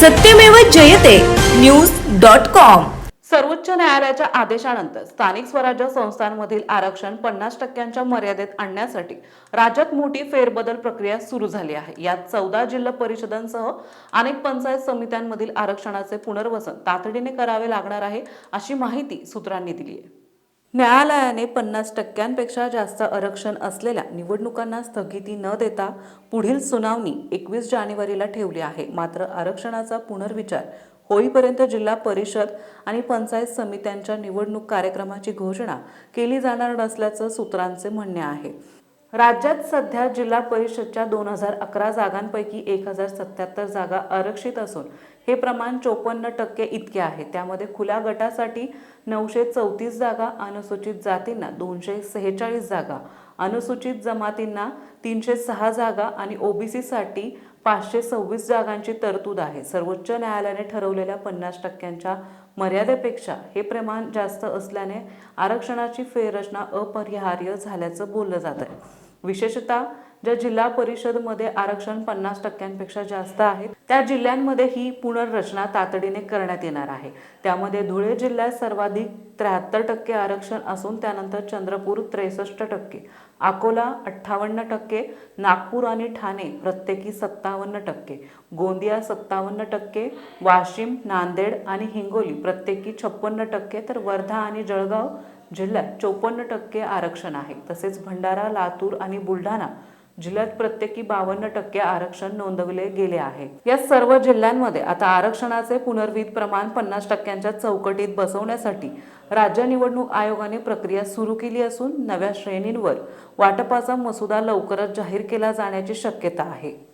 सत्यमेव जयते. News dot com. सर्वोच्च न्यायालयाच्या आदेशानंतर स्थानिक स्वराज्य संस्थांमधील आरक्षण पन्नास टक्क्यांच्या मर्यादेत आणण्यासाठी राज्यात मोठी फेरबदल प्रक्रिया सुरू झाली आहे. यात चौदा जिल्हा परिषदांसह अनेक पंचायत समित्यांमधील आरक्षणाचे पुनर्वसन तातडीने करावे लागणार आहे अशी माहिती सूत्रांनी दिली आहे. न्यायालयाने पन्नास टक्क्यांपेक्षा जास्त आरक्षण असलेल्या निवडणुकांना स्थगिती न देता पुढील सुनावणी एकवीस जानेवारीला ठेवली आहे. मात्र आरक्षणाचा पुनर्विचार होईपर्यंत जिल्हा परिषद आणि पंचायत समित्यांच्या निवडणूक कार्यक्रमाची घोषणा केली जाणार नसल्याचं सूत्रांचे म्हणणे आहे. राज्यात सध्या जिल्हा परिषदच्या दोन हजार अकरा जागांपैकी एक हजार सत्याहत्तर जागा आरक्षित असून हे प्रमाण चोपन्न टक्के इतके आहे. त्यामध्ये खुल्या गटासाठी नऊशे चौतीस जागा अनुसूचित जातींना दोनशे सेहेचाळीस जागा अनुसूचित जमातींना तीनशे सहा जागा आणि ओबीसीसाठी पाचशे सव्वीस जागांची तरतूद आहे. सर्वोच्च न्यायालयाने ठरवलेल्या पन्नास टक्क्यांच्या मर्यादेपेक्षा हे प्रमाण जास्त असल्याने आरक्षणाची फेररचना अपरिहार्य झाल्याचं बोललं जात आहे विशेषतः ज्या जिल्हा परिषदमध्ये आरक्षण पन्नास टक्क्यांपेक्षा जास्त आहे त्या जिल्ह्यांमध्ये ही पुनर्रचना तातडीने करण्यात येणार आहे. त्यामध्ये धुळे जिल्ह्यात सर्वाधिक त्र्याहत्तर टक्के आरक्षण असून त्यानंतर चंद्रपूर त्रेसष्ट टक्के अकोला अठ्ठावन्न टक्के नागपूर आणि ठाणे प्रत्येकी सत्तावन्न टक्के गोंदिया सत्तावन्न टक्के वाशिम नांदेड आणि हिंगोली प्रत्येकी छप्पन्न टक्के तर वर्धा आणि जळगाव जिल्ह्यात चोपन्न टक्के आरक्षण आहे. तसेच भंडारा लातूर आणि बुलढाणा जिल्ह्यात प्रत्येकी बावन्न टक्के आरक्षण नोंदवले गेले आहे. या सर्व जिल्ह्यांमध्ये आता आरक्षणाचे पुनर्विध प्रमाण पन्नास टक्क्यांच्या चौकटीत बसवण्यासाठी राज्य निवडणूक आयोगाने प्रक्रिया सुरू केली असून नव्या श्रेणींवर वाटपाचा मसुदा लवकरच जाहीर केला जाण्याची शक्यता आहे.